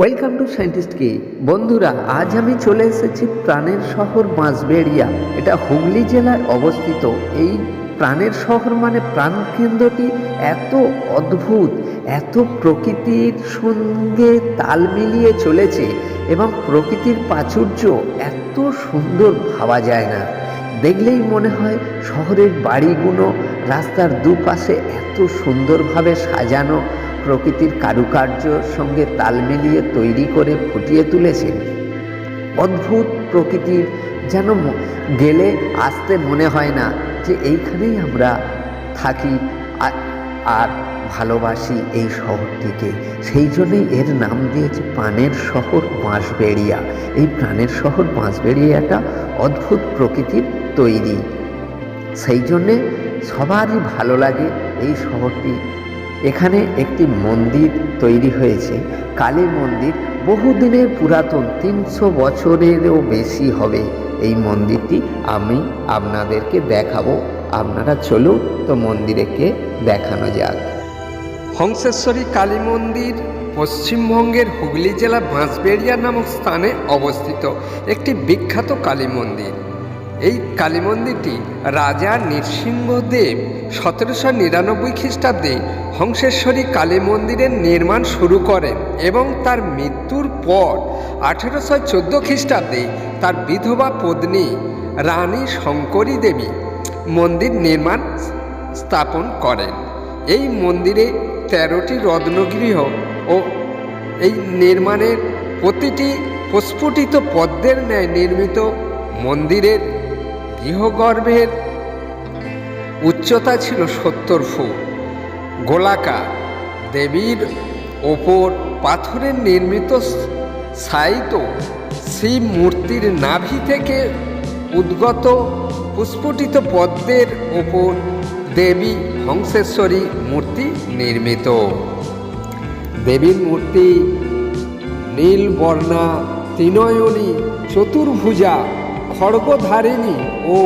Welcome to scientist কে বন্ধুরা, আজ আমি চলে এসেছি প্রাণের শহর বাঁশবেড়িয়া এটা হুগলি জেলায় অবস্থিত। এই প্রাণের শহর মানে প্রাণকেন্দ্রটি এত অদ্ভুত, এত প্রকৃতির সঙ্গে তাল মিলিয়ে চলেছে এবং প্রকৃতির প্রাচুর্য এত সুন্দর ভাবা যায় না। দেখলেই মনে হয় শহরের বাড়িগুলো রাস্তার দুপাশে এত সুন্দরভাবে সাজানো প্রকৃতির কারুকার্যর সঙ্গে তাল মিলিয়ে তৈরি করে ফুটিয়ে তুলেছেন। অদ্ভুত প্রকৃতির যেন গেলে আসতে মনে হয় না যে এইখানেই আমরা থাকি আর ভালোবাসি এই শহরটিকে। সেই জন্যই এর নাম দিয়েছে প্রাণের শহর বাঁশবেড়িয়া। এই প্রাণের শহর বাঁশবেড়িয়াটা অদ্ভুত প্রকৃতির তৈরি। সেই জন্যে সবারই ভালো লাগে এই শহরটি এখানে একটি মন্দির তৈরি হয়েছে। কালী মন্দির বহুদিনের পুরাতন, তিনশো বছরেরও বেশি হবে। এই মন্দিরটি আমি আপনাদেরকে দেখাবো। আপনারা চলুন তো মন্দিরেকে দেখানো যাক। হংসেশ্বরী কালী মন্দির পশ্চিমবঙ্গের হুগলি জেলা বাঁশবেড়িয়া নামক স্থানে অবস্থিত। একটি বিখ্যাত কালী মন্দির। এই কালী মন্দিরটি রাজা নৃসিংহদেব সতেরোশো নিরানব্বই খ্রিস্টাব্দে হংসেশ্বরী কালী মন্দিরের নির্মাণ শুরু করেন এবং তার মৃত্যুর পর আঠেরোশো চোদ্দ খ্রিস্টাব্দে তার বিধবা পত্নী রানী শঙ্করী দেবী মন্দির নির্মাণ স্থাপন করেন। এই মন্দিরে তেরোটি রত্নগৃহ ও এই নির্মাণের প্রতিটি প্রস্ফুটিত পদ্মের ন্যায় নির্মিত মন্দিরের গৃহগর্ভের উচ্চতা ছিল সত্তর ফুট। গোলাকার। দেবীর ওপর পাথরের নির্মিত সাইত শিব মূর্তির নাভি থেকে উদ্গত পুষ্পটিত পদ্মের ওপর দেবী হংসেশ্বরী মূর্তি নির্মিত। দেবীর মূর্তি নীলবর্ণা ত্রিনয়নী, চতুর্ভুজা খড়গধারিণী ও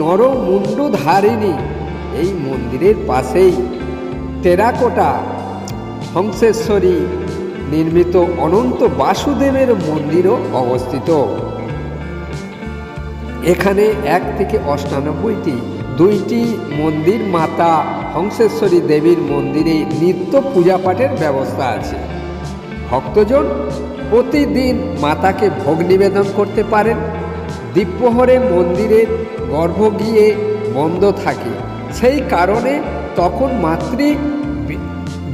নরমুণ্ডধারিণী এই মন্দিরের পাশেই টেরাকোটা হংসেশ্বরী নির্মিত অনন্ত বাসুদেবের মন্দিরও অবস্থিত। এখানে এক থেকে অষ্টানব্বইটি দুইটি মন্দির মাতা হংসেশ্বরী দেবীর মন্দিরে নিত্য পূজা পাঠের ব্যবস্থা আছে। ভক্তজন প্রতিদিন মাতাকে ভোগ নিবেদন করতে পারেন। দ্বীপ্রহরে মন্দিরের গর্ভ গিয়ে বন্ধ থাকে। সেই কারণে তখন মাতৃ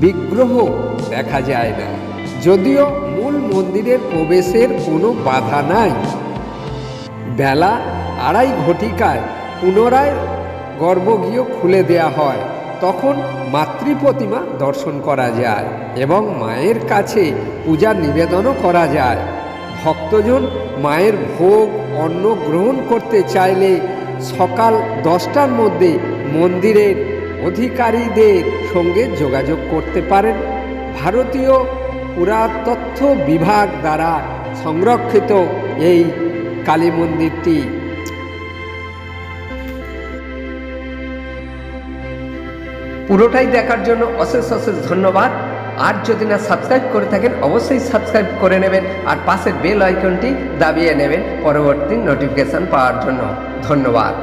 বিগ্রহ দেখা যায় না। যদিও মূল মন্দিরের প্রবেশের কোনো বাধা নাই। বেলা আড়াই ঘটিকায় পুনরায় গর্ভগৃহ খুলে দেয়া হয়। তখন মাতৃ প্রতিমা দর্শন করা যায় এবং মায়ের কাছে পূজা নিবেদনও করা যায়। ভক্তজন মায়ের ভোগ, অন্ন গ্রহণ করতে চাইলে সকাল দশটার মধ্যে মন্দিরের অধিকারীদের সঙ্গে যোগাযোগ করতে পারেন। ভারতীয় পুরাতত্ত্ব বিভাগ দ্বারা সংরক্ষিত এই কালী মন্দিরটি। পুরোটাই দেখার জন্য অশেষ অশেষ ধন্যবাদ। আর যদি না সাবস্ক্রাইব করে থাকেন, অবশ্যই সাবস্ক্রাইব করে নেবেন আর পাশের বেল আইকনটি দাবিয়ে নেবেন পরবর্তী নোটিফিকেশন পাওয়ার জন্য। ধন্যবাদ।